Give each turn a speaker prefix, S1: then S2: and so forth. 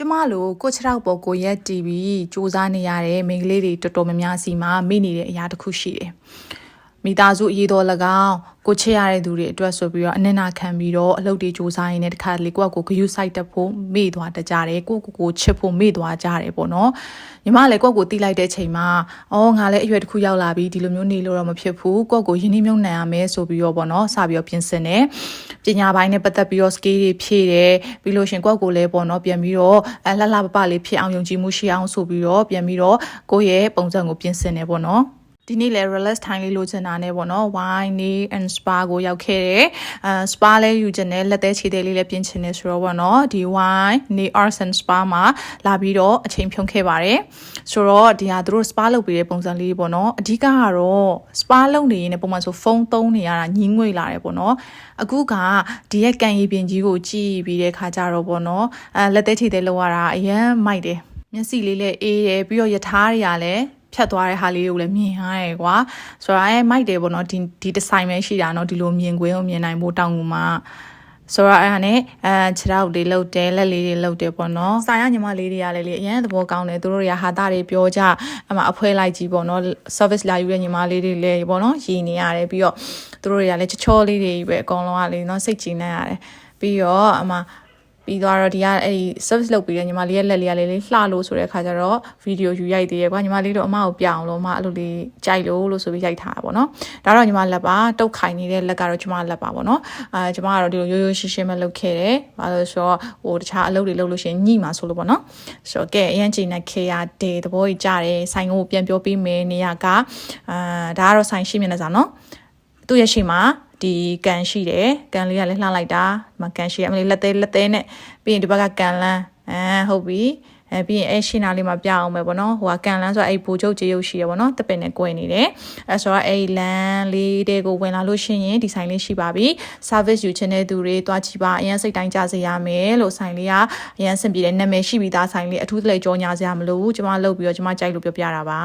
S1: ကျမလိုကိုချရောက်ပေါ်ကိုရက်တီးပြီးစူးစမ်းနေရတဲ့မိန်းကလေးတွေတော်တော်များများစီမှာမိနေတဲ့အရာတစ်ခုရှိတယ်။ မိသားစုအရေးတော်၎င်းကိုချစ်ရတဲ့သူတွေအတွက်ဆိုပြီးတော့အနစ်နာခံပြီးတော့အလုပ်တွေစူးစမ်းရင်းနဲ့တခါလေကိုယ့်ကိုဂယုစိုက်တက်ဖို့မေ့သွားတကြတယ်ကိုယ့်ကိုယ်ကိုချစ်ဖို့မေ့သွားကြတယ်ပေါ့နော်။ညီမလည်းကိုယ့်ကိုတီးလိုက်တဲ့ချိန်မှာအော်ငါလည်းအရွယ်တစ်ခုရောက်လာပြီဒီလိုမျိုးနေလို့တော့မဖြစ်ဘူးကိုယ့်ကိုယဉ်နှိမ့်မြုံနှံရမယ်ဆိုပြီးတော့ပေါ့နော်စပြီးတော့ပြင်ဆင်တယ်။ပညာပိုင်းနဲ့ပတ်သက်ပြီးတော့ skill တွေဖြည့်တယ်ပြီးလို့ရှရင်ကိုယ့်ကိုယ်လည်းပေါ့နော်ပြန်ပြီးတော့အလှလှပပလေးဖြစ်အောင်ယုံကြည်မှုရှိအောင်ဆိုပြီးတော့ပြန်ပြီးတော့ကိုယ့်ရဲ့ပုံစံကိုပြင်ဆင်တယ်ပေါ့နော် ဒီနေ့လဲ relax time လေးလိုချင်တာနဲ့ပေါ့နော် wine နေ and spa ကိုရောက်ခဲ့တယ်အဲ spa လဲယူချင်တယ်လက်သေးခြေသေးလေးလည်းပြင်ချင်တယ်ဆိုတော့ပေါ့နော်ဒီ wine နေ arts and spa မှာလာပြီးတော့အချိန်ဖြုံးခဲ့ပါတယ်ဆိုတော့ဒီဟာသူတို့ spa လုပ်ပေးတဲ့ပုံစံလေးပေါ့နော်အဓိကကတော့ spa လုပ်နေရင်ပုံမှန်ဆိုဖုန်းသုံးနေရတာညင်းငွေလာတယ်ပေါ့နော်အခုကဒီရဲ့ကန်ရည်ပြင်ကြီးကိုကြည့်ပြီးတဲ့ခါကျတော့ပေါ့နော်အဲလက်သေးခြေသေးလောက်ရတာအရန်မိုက်တယ်မျက်စိလေးလည်းအေးတယ်ပြီးတော့ယထာတွေကလည်း ဖြတ်သွားတဲ့ဟာလေးတွေကိုလည်းမြင်ရတယ်ကွာဆိုတော့အဲမိုက်တယ်ပေါ့နော်ဒီဒီဒီဇိုင်းပဲရှိတာနော်ဒီလိုမြင်ကွင်းကိုမြင်နိုင်ဖို့တောင်းကူမှာဆိုတော့အဲ့ဒါနဲ့အဲခြေထောက်တွေလှုပ်တယ်လက်လေးတွေလှုပ်တယ်ပေါ့နော်။ဆိုင်ရညီမလေးတွေကလည်းလေအရင်သဘောကောင်းတယ်သူတို့တွေကဟာတာတွေပြောကြအမအဖွဲလိုက်ကြီးပေါ့နော် service လာယူတဲ့ညီမလေးတွေလည်းပေါ့နော်ရည်နေရတယ်ပြီးတော့သူတို့တွေကလည်းချောချောလေးတွေပဲအကုန်လုံးကလေနော်စိတ်ကြည်နေရတယ်ပြီးတော့အမ ပြီးသွားတော့ဒီကအဲ့ဒီ service လုပ်ပြီးတဲ့ညီမလေးရဲ့လက်လေးကလေးလေးလှလို့ဆိုတဲ့အခါကျတော့ဗီဒီယိုယူရိုက်သေးရဲ့ကွာညီမလေးတို့အမကိုပြအောင်လို့အမအဲ့လိုလေးကြိုက်လို့လို့ဆိုပြီးရိုက်ထားတာပေါ့နော်ဒါတော့ညီမလက်ပါတုတ်ခိုင်နေတဲ့လက်ကတော့ညီမလက်ပါပေါ့နော်အဲညီမကတော့ဒီလိုရိုးရိုးရှင်းရှင်းပဲလုပ်ခဲ့တယ်ဘာလို့ဆိုတော့ဟိုတခြားအလုပ်တွေလုပ်လို့ရှိရင်ညှိမှာဆိုလို့ပေါ့နော်ဆိုတော့ကဲအရင်ချိန်နဲ့ခေရဒေသဘောကြီးကြတယ်ဆိုင်ကိုပြန်ပြောပေးမယ်နေရကအာဒါကတော့ဆိုင်ရှိမြင်နေစားနော်သူ့ရဲ့ရှိမှာ ဒီကန်ရှိတယ်ကန်လေးကလည်းလှလိုက်တာဒီမှာကန်ရှိရအမလေးလက်သေးလက်သေးနဲ့ပြီးရင်ဒီဘက်ကကန်လန်းအဲဟုတ်ပြီအဲပြီးရင်အဲရှင်းနာလေးမှာပြအောင်ပဲပေါ့နော်ဟိုကကန်လန်းဆိုတော့အဲဘူချုပ်ကြေးရုပ်ရှိရပေါ့နော်တပင်နဲ့꿰နေတယ်အဲဆိုတော့အဲလန်းလေးတွေကိုဝင်လာလို့ရှိရင်ဒီဆိုင်လေးရှိပါပြီ service ယူချင်တဲ့သူတွေတွားကြည့်ပါအရင်စိတ်တိုင်းကြစေရမယ်လို့ဆိုင်လေးကအရင်ဆင်ပြေတဲ့နာမည်ရှိပြီးသားဆိုင်လေးအထူးတလဲကြောညာစရာမလိုဘူးကျွန်မလုပ်ပြီးတော့ကျွန်မကြိုက်လို့ပြောပြတာပါ